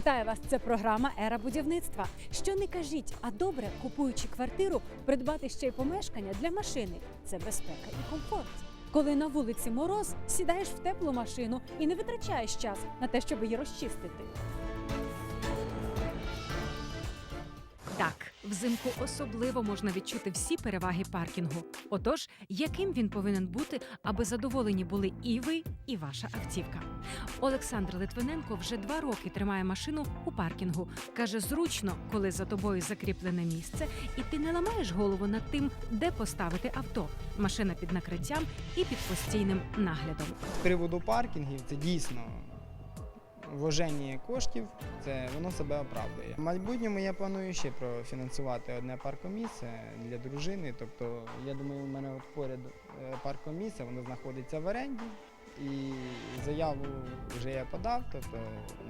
Вітаю вас! Це програма Ера будівництва. Що не кажіть, а добре, купуючи квартиру, придбати ще й помешкання для машини. Це безпека і комфорт. Коли на вулиці мороз, сідаєш в теплу машину і не витрачаєш час на те, щоб її розчистити. Так, взимку особливо можна відчути всі переваги паркінгу. Отож, яким він повинен бути, аби задоволені були і ви, і ваша автівка. Олександр Литвиненко вже два роки тримає машину у паркінгу. каже, зручно, коли за тобою закріплене місце, і ти не ламаєш голову над тим, де поставити авто. Машина під накриттям і під постійним наглядом. З приводу паркінгів це дійсно вложення коштів, це воно себе оправдує. В майбутньому я планую ще профінансувати одне паркомісце для дружини. Тобто, я думаю, у мене поряд е, паркомісце, воно знаходиться в оренді. І заяву вже я подав, тобто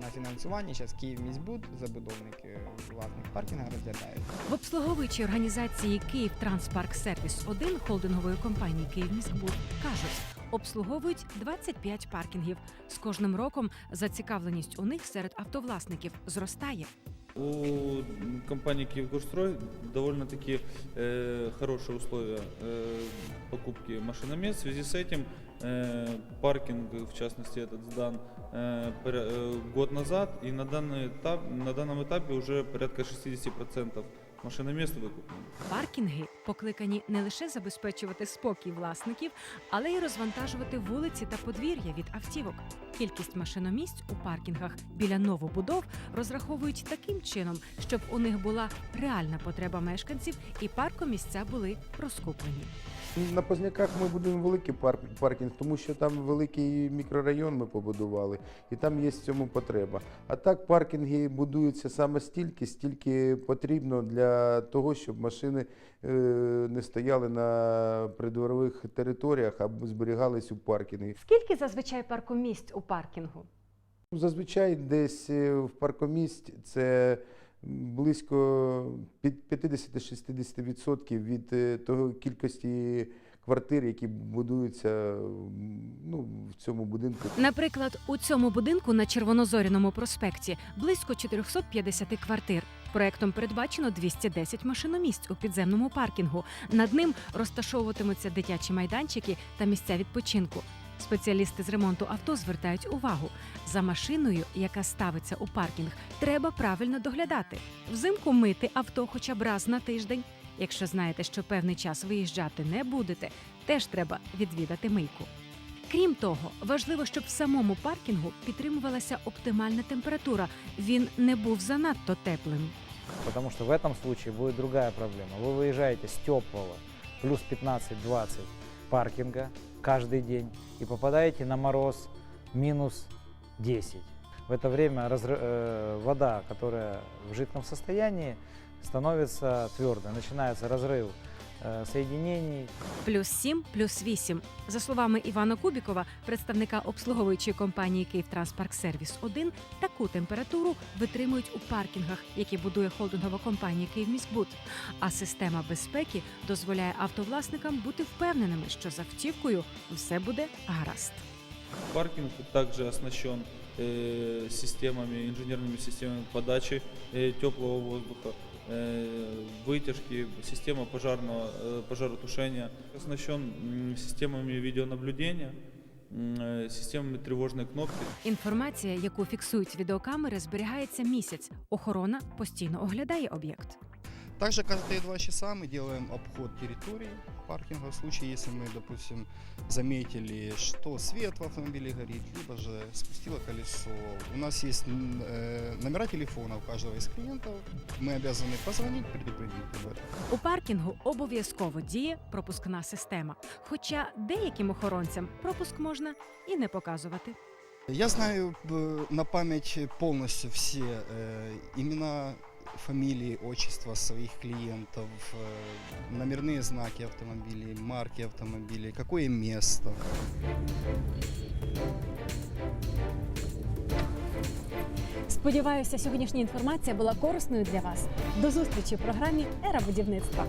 на фінансування зараз Київміськбуд, забудовник е, власних паркінга розглядають. В обслуговуючій організації Київ Транспарк Сервіс 1 холдингової компанії Київміськбуд кажуть, обслуговують 25 паркінгів. З кожним роком зацікавленість у них серед автовласників зростає. У компании Киевгорстрой довольно-таки э, хорошие условия э, покупки машиномест. В связи с этим э, паркинг, в частности, этот сдан э, поря- э, год назад, и на, данный этап, на данном этапе уже порядка 60% машиномест выкуплено. Паркінги покликані не лише забезпечувати спокій власників, але й розвантажувати вулиці та подвір'я від автівок. Кількість машиномісць у паркінгах біля новобудов розраховують таким чином, щоб у них була реальна потреба мешканців і паркомісця були розкуплені. На Позняках ми будуємо великий парк, паркінг, тому що там великий мікрорайон ми побудували, і там є в цьому потреба. А так паркінги будуються саме стільки, стільки потрібно для того, щоб машини е, не стояли на придворових територіях, а зберігались у паркінгу. Скільки зазвичай паркомісць у паркінгу? Зазвичай десь е, в паркомість це близько під 50-60% від е, того кількості квартир, які будуються ну, в цьому будинку. Наприклад, у цьому будинку на Червонозоряному проспекті близько 450 квартир. Проектом передбачено 210 машиномісць у підземному паркінгу. Над ним розташовуватимуться дитячі майданчики та місця відпочинку. Спеціалісти з ремонту авто звертають увагу за машиною, яка ставиться у паркінг, треба правильно доглядати. Взимку мити авто хоча б раз на тиждень. Якщо знаєте, що певний час виїжджати не будете, теж треба відвідати мийку. Крім того, важливо, щоб в самому паркінгу підтримувалася оптимальна температура. Він не був занадто теплим. Потому что в этом случае будет другая проблема. Вы выезжаете с теплого плюс 15-20 паркинга каждый день и попадаете на мороз минус 10. В это время разры- э, вода, которая в жидком состоянии, становится твердой. Начинается разрыв э, соединений, Плюс 7, плюс 8. За словами Івана Кубікова, представника обслуговуючої компанії «Київтранспарк Сервіс 1 таку температуру витримують у паркінгах, які будує холдингова компанія «Київміськбуд». А система безпеки дозволяє автовласникам бути впевненими, що з автівкою все буде гаразд. Паркинг также оснащен э, системами, инженерными системами подачи э, теплого воздуха, э, вытяжки, система пожарного, э, пожаротушения. Оснащен м, системами видеонаблюдения, м, э, системами тревожной кнопки. Інформація, яку фіксують відеокамери, зберігається місяць. Охорона постійно оглядає об'єкт. Также каждые два часа мы делаем обход территории паркинга в случае, если мы, допустим, заметили, что свет в автомобиле горит, либо же спустило колесо. У нас есть м, э, номера телефона у каждого из клиентов. Мы обязаны позвонить, предупредить об этом. У паркінгу обов'язково діє пропускна система. Хоча деяким охоронцям пропуск можна і не показувати. Я знаю э, на память полностью все э, имена, фамилии, отчества своих клиентов, э, номерные знаки автомобилей, марки автомобилей, какое место. Сподіваюся, сьогоднішня інформація була корисною для вас. До зустрічі в програмі Ера будівництва.